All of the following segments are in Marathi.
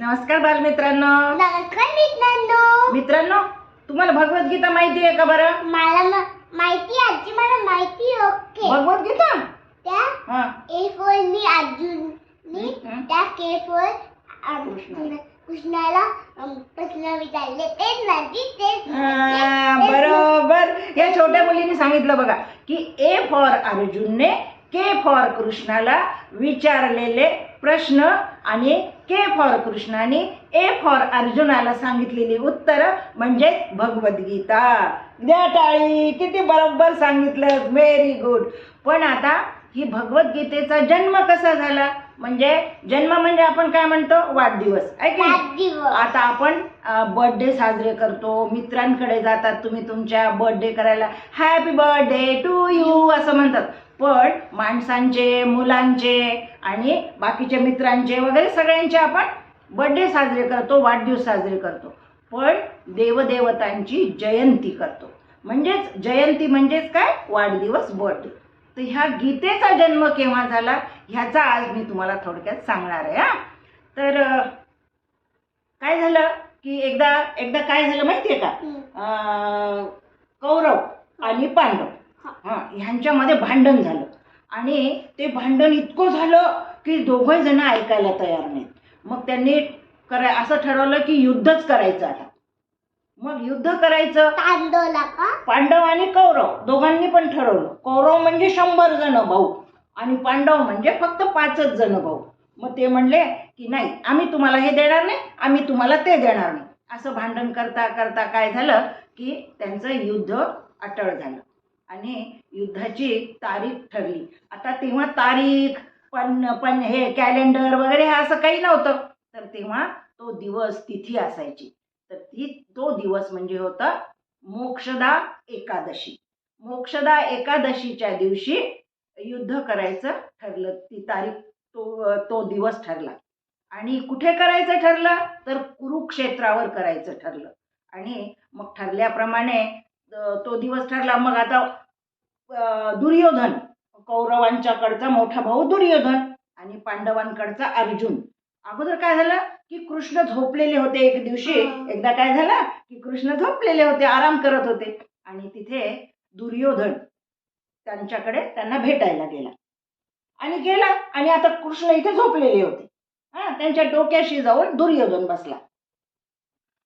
नमस्कार बालमित्रांनो. नमस्कार मित्रांनो. मित्रांनो तुम्हाला भगवद्गीता माहिती आहे का बरं? मला म- माहिती आजी मला माहिती ओके. भगवद्गीता? त्या हा. ए फोर नी अर्जुननी हं. त्या के फोर अम, कृष्णाला. कृष्णाला अम, प्रश्न विचारले. तेच माहिती तेच हा, माहिती, तेच बरोबर. या छोट्या मुलीने सांगितलं बघा की ए फॉर अर्जुनने के फॉर कृष्णाला विचारलेले प्रश्न आणि के फॉर कृष्णाने ए फॉर अर्जुनाला सांगितलेली उत्तर म्हणजेच भगवद्गीता. द्या टाळी किती बरोबर सांगितलं व्हेरी गुड पण आता ही भगवद्गीतेचा जन्म कसा झाला? म्हणजे जन्म म्हणजे आपण काय म्हणतो? वाढदिवस. आहे की नाही? सात दिवस आता आपण बर्थडे साजरे करतो. मित्रांकडे जातात तुम्ही तुमच्या बर्थडे करायला. हॅपी बर्थडे टू यू असं म्हणतात. पण माणसांचे मुलांचे आणि बाकीच्या मित्रांचे वगैरे सगळ्यांचे आपण बर्थडे साजरे करतो वाढदिवस साजरे करतो. पण देवदेवतांची जयंती करतो. म्हणजेच जयंती म्हणजेच काय? वाढदिवस बर्थडे तर ह्या गीतेचा जन्म केव्हा झाला? ह्याचा आज मी तुम्हाला थोडक्यात सांगणार आहे हा. तर काय झालं? की एकदा एकदा काय झालं माहिती आहे का कौरव आणि पांडव. हां ह्यांच्यामध्ये भांडण झालं. आणि ते भांडण इतकं झालं की दोघं जण ऐकायला तयार नाहीत. मग त्यांनी कराय असं ठरवलं की युद्धच करायचं आता. मग युद्ध करायचं. पांडव आणि कौरव दोघांनी पण ठरवलं. कौरव म्हणजे शंभर जण भाऊ आणि पांडव म्हणजे फक्त पाचच जण भाऊ. मग ते म्हणले की नाही आम्ही तुम्हाला हे देणार नाही आम्ही तुम्हाला ते देणार नाही. असं भांडण करता करता काय झालं की त्यांचं युद्ध अटळ झालं. आणि युद्धाची तारीख ठरली. आता तेव्हा तारीख पण पण हे कॅलेंडर वगैरे हे असं काही नव्हतं. तर तेव्हा तो दिवस तिथी असायची. तर ती तो दिवस म्हणजे होता मोक्षदा एकादशी. मोक्षदा एकादशीच्या दिवशी युद्ध करायचं ठरलं. ती तारीख तो तो दिवस ठरला. आणि कुठे करायचं ठरलं? तर कुरुक्षेत्रावर करायचं ठरलं. आणि मग ठरल्याप्रमाणे तो दिवस ठरला. मग आता दुर्योधन कौरवांच्याकडचा मोठा भाऊ दुर्योधन आणि पांडवांकडचा अर्जुन. अगोदर काय झालं की कृष्ण झोपलेले होते एक दिवशी. एकदा काय झालं की कृष्ण झोपलेले होते आराम करत होते. आणि तिथे दुर्योधन त्यांच्याकडे त्यांना भेटायला गेला. आणि गेला आणि आता कृष्ण इथे झोपलेले होते. हा त्यांच्या डोक्याशी जाऊन दुर्योधन बसला.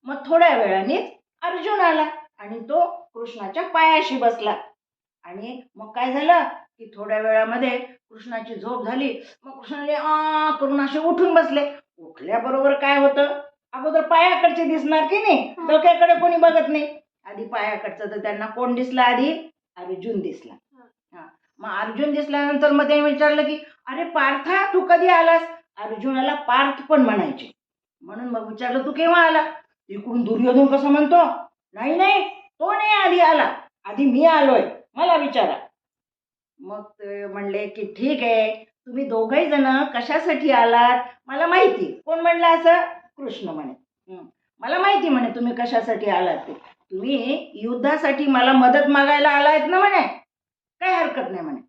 मग थोड्या वेळानेच अर्जुन आला आणि तो कृष्णाच्या पायाशी बसला. आणि मग काय झालं? की थोड्या वेळामध्ये कृष्णाची झोप झाली. मग कृष्णाने आ करून असे उठून बसले. उठल्याबरोबर काय होतं? अगोदर पायाकडचे दिसणार की नाही. डोक्याकडे कोणी बघत नाही. आधी पायाकडचं तर त्यांना कोण दिसला? आधी अर्जुन दिसला. हा. मग अर्जुन दिसल्यानंतर मग त्याने विचारलं की अरे पार्था तू कधी आलास? अर्जुनाला पार्थ पण म्हणायचे. म्हणून मग विचारलं तू केव्हा आला? इकडून दुर्योधन कसं म्हणतो? नाही नाही. तो नाही आधी आला? आधी मी आलोय. मला विचारा. मग ते म्हणले की ठीक आहे. तुम्ही दोघही जण कशासाठी आलात? मला माहिती. कोण म्हणलं असं? कृष्ण म्हणे. मला माहिती म्हणे तुम्ही कशासाठी आलात ते. तुम्ही युद्धासाठी मला मदत मागायला आलायत ना म्हणे. काय हरकत नाही म्हणे.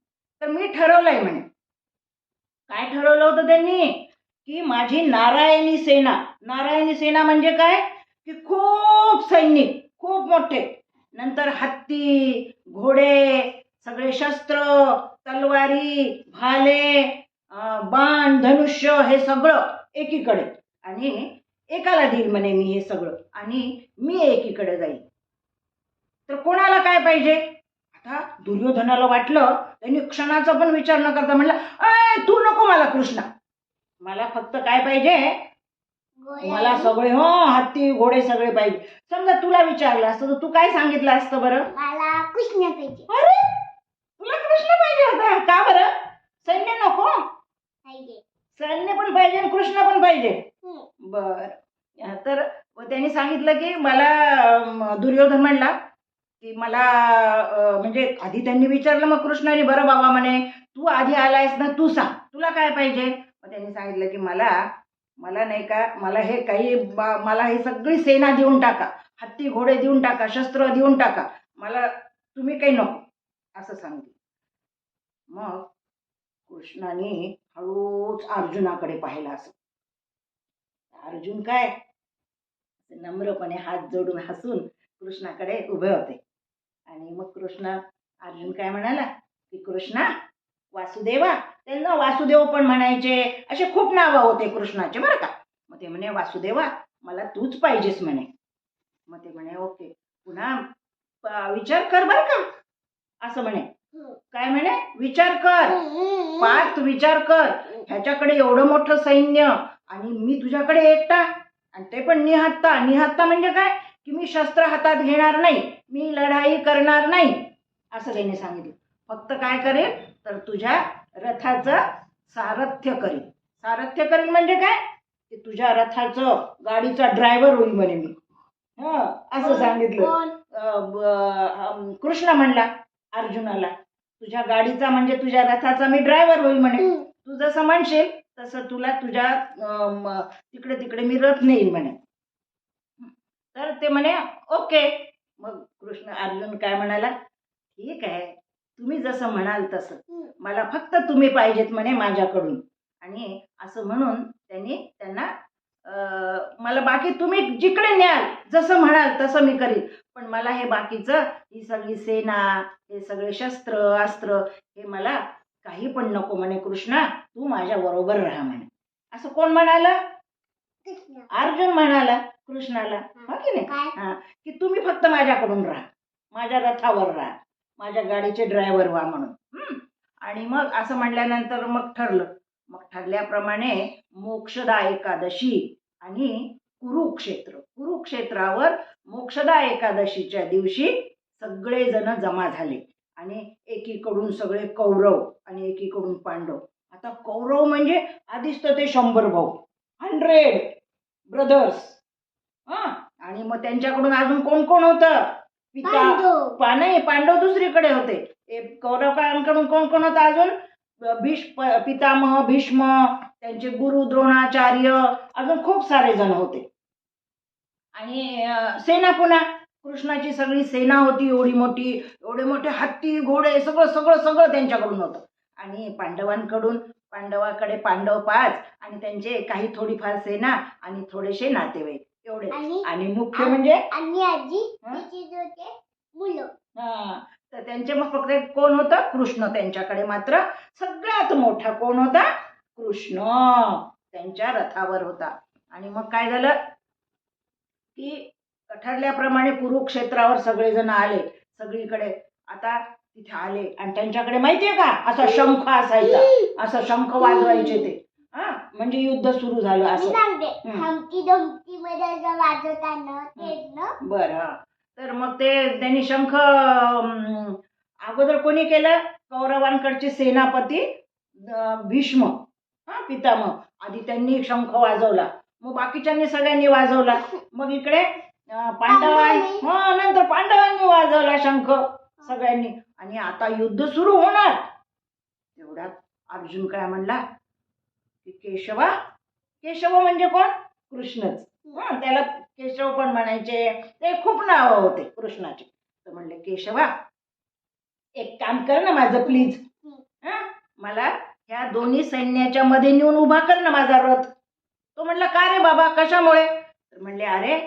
तर मी ठरवलंय म्हणे. काय ठरवलं होतं त्यांनी? की माझी नारायणी सेना. नारायणी सेना म्हणजे काय? की खूप सैनिक खूप मोठे. नंतर हत्ती घोडे सगळे शस्त्र तलवारी भाले बाण धनुष्य हे सगळं एकीकडे. आणि एकाला देईल म्हणे मी हे सगळं. आणि मी एकीकडे जाईल तर कोणाला काय पाहिजे? आता दुर्योधनाला वाटलं त्यांनी क्षणाचा पण विचार न करता म्हणला अय तू नको मला कृष्णा. मला फक्त काय पाहिजे? मला सगळे हो हत्ती घोडे सगळे पाहिजे. समजा तुला विचारलं असतं तर तू काय सांगितलं असतं बरं? मला कृष्ण पाहिजे. अरे तुला कृष्ण पाहिजे होता. का बरं? सैन्य नको. पाहिजे. सैन्य पण पाहिजे आणि कृष्ण पण पाहिजे. बर. तर व त्यांनी सांगितलं की मला दुर्योधन म्हणला की मला म्हणजे आधी त्यांनी विचारलं मग कृष्णाने बरं बाबा म्हणे तू आधी आलायस ना तू सांग. तुला काय पाहिजे? मग त्यांनी सांगितलं की मला मला नाही का मला हे काही बा- मला हे सगळी सेना देऊन टाका. हत्ती घोडे देऊन टाका शस्त्र देऊन टाका. मला तुम्ही काही नको असं सांगते. मग कृष्णाने हळूच अर्जुनाकडे पाहिलं असं. अर्जुन काय? नम्रपणे हात जोडून हसून कृष्णाकडे उभे होते. आणि मग कृष्ण अर्जुन काय म्हणाला की कृष्णा वासुदेवा. त्यांना वासुदेव पण म्हणायचे. असे खूप नावं होते कृष्णाचे बरं का? मग ते म्हणे वासुदेवा मला तूच पाहिजेस म्हणे. मग ते म्हणे ओके पुन्हा विचार कर बरं का. असं म्हणे. काय म्हणे? विचार कर. पाच पार्थ विचार कर. ह्याच्याकडे एवढं मोठं सैन्य आणि मी तुझ्याकडे एकटा आणि ते पण निहत्ता. निहत्ता म्हणजे काय? की मी शस्त्र हातात घेणार नाही. मी लढाई करणार नाही. असं त्यांनी सांगितलं. फक्त काय करेल तर तुझ्या रथाचं सारथ्य करेल सारथ्य करेल म्हणजे काय? की तुझ्या रथाचं गाडीचा ड्रायव्हर होईल म्हणे मी. हं, असं सांगितलं. कृष्ण म्हणला अर्जुनाला. तुझ्या गाडीचा म्हणजे तुझ्या रथाचा मी ड्रायव्हर होईल म्हणे. तू जसं म्हणशील तसं तुला तुझ्या तिकडे तिकडे मी रथ नेईल म्हणे. तर ते म्हणे ओके. मग कृष्ण अर्जुन काय म्हणाला ठीक आहे. तुम्ही जसं म्हणाल तसं. मला फक्त तुम्ही पाहिजेत म्हणे माझ्याकडून. आणि असं म्हणून त्यांनी त्यांना मला बाकी तुम्ही जिकडे न्याल जसं म्हणाल तसं मी करीन. पण मला हे बाकीचं ही सगळी सेना हे सगळे शस्त्र अस्त्र हे मला काही पण नको म्हणे कृष्णा तू माझ्या बरोबर राहा म्हणे. असं कोण म्हणाला. अर्जुन म्हणाला कृष्णाला. हो. की नाही? हा. की तुम्ही फक्त माझ्याकडून राहा. माझ्या रथावर राहा. माझ्या गाडीचे ड्रायव्हर व्हा म्हणून. आणि मग असं म्हणल्यानंतर मग ठरलं. मग ठरल्याप्रमाणे मोक्षदा एकादशी आणि कुरुक्षेत्र. कुरुक्षेत्रावर मोक्षदा एकादशीच्या दिवशी सगळेजण जमा झाले. आणि एकीकडून सगळे कौरव आणि एकीकडून पांडव. आता कौरव म्हणजे आधीच तर ते शंभर भाऊ. Hundred brothers. हा. आणि मग त्यांच्याकडून अजून कोण कोण होतं? पिता. पा नाही पांडव दुसरीकडे होते. ते कौरवांकडून कोण कोण होतं अजून? भीष पितामह भीष्म त्यांचे गुरु द्रोणाचार्य अजून खूप सारे जण होते. आणि सेना पुन्हा? कृष्णाची सगळी सेना होती एवढी मोठी एवढे मोठे हत्ती घोडे सगळं सगळं सगळं त्यांच्याकडून होतं. आणि पांडवांकडून पांडवाकडे पांडव पाच आणि त्यांचे काही थोडीफार सेना आणि थोडेसे नातेवाईक. एवढे आणि आणि मुख्य म्हणजे? आणि आजी हं? तिची जो ते मुलं. हा, तर त्यांचे मग फक्त कोण होतं? कृष्ण त्यांच्याकडे मात्र सगळ्यात मोठा कोण होता? कृष्ण. त्यांच्या रथावर होता. आणि मग काय झालं? की ठरल्याप्रमाणे कुरुक्षेत्रावर सगळेजण आले. सगळीकडे आता तिथे आले. आणि त्यांच्याकडे माहितीये का? असा शंख असायचा. असा शंख वाजवायचे ते. म्हणजे युद्ध सुरू झालं मी असं. सांगते. हमकी धमकी मध्ये असं वाजवताना तेच ना? बरं हा. तर मग ते त्यांनी शंख अं, अगोदर कोणी केलं? कौरवांकडचे सेनापती अं, भीष्म हा पितामह. आधी त्यांनी शंख वाजवला. मग बाकीच्यांनी सगळ्यांनी वाजवला. मग इकडे अं, पांडवांनी? हा नंतर पांडवांनी वाजवला शंख सगळ्यांनी. आणि आता युद्ध सुरू होणार. तेवढ्यात अर्जुन काय म्हणला? की केशवा. केशव म्हणजे कोण? कृष्णच. हा त्याला केशव पण म्हणायचे. ते खूप नाव होते कृष्णाचे. तर म्हणले केशवा एक काम कर ना माझं प्लीज मला ह्या दोन्ही सैन्याच्या मध्ये नेऊन उभा कर ना माझा रथ. तो म्हणला का रे बाबा कशामुळे? तर म्हणले अरे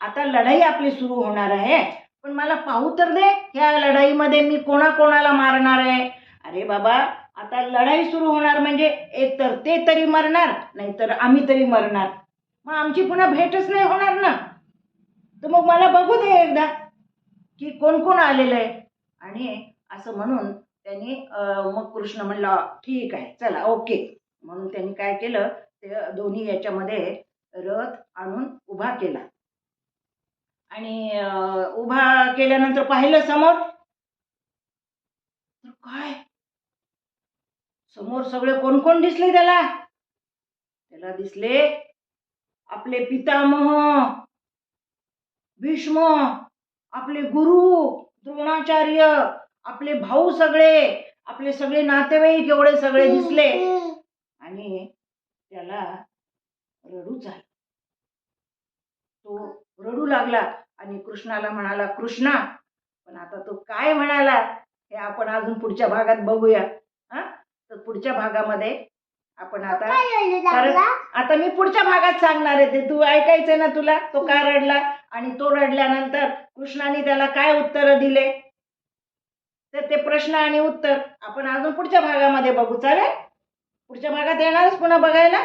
आता लढाई आपली सुरू होणार आहे पण मला पाहू तर दे ह्या लढाईमध्ये मी कोणाकोणाला मारणार आहे. अरे बाबा आता लढाई सुरू होणार म्हणजे एक तर ते तरी मरणार नाहीतर आम्ही तरी मरणार. मग आमची पुन्हा भेटच नाही होणार ना. तर मग मला बघू दे एकदा की कोण कोण आलेलं आहे. आणि असं म्हणून त्यांनी मग कृष्ण म्हणला ठीक आहे चला ओके. म्हणून त्यांनी काय केलं ते दोन्ही याच्यामध्ये रथ आणून उभा केला. आणि उभा केल्यानंतर पाहिलं समोर. तर काय? समोर सगळे कोण कोण दिसले त्याला? त्याला दिसले आपले पितामह भीष्म आपले गुरु द्रोणाचार्य आपले भाऊ सगळे आपले सगळे नातेवाईक एवढे सगळे दिसले. आणि त्याला रडू झालं. तो रडू लागला आणि कृष्णाला म्हणाला कृष्णा पण आता तो काय म्हणाला हे आपण अजून पुढच्या भागात बघूया. हा? तर पुढच्या भागामध्ये आपण आता कारण? आता मी पुढच्या भागात सांगणार आहे. ते तू ऐकायचंय ना तुला? तो का रडला? आणि तो रडल्यानंतर कृष्णाने त्याला काय उत्तर दिले? तर ते प्रश्न आणि उत्तर आपण अजून पुढच्या भागामध्ये बघू. चालेल? पुढच्या भागात येणारच पुन्हा बघायला.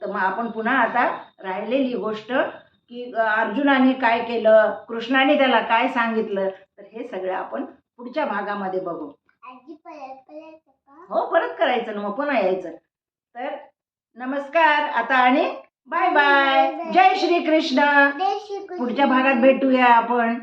तर मग आपण पुन्हा आता राहिलेली गोष्ट की अर्जुनाने काय केलं? कृष्णाने त्याला काय सांगितलं? तर हे सगळं आपण पुढच्या भागामध्ये बघू. हो परत करायचं ना मग पुन्हा यायचं. तर नमस्कार आता आणि बाय बाय जय श्री कृष्ण. पुढच्या भागात भेटूया आपण.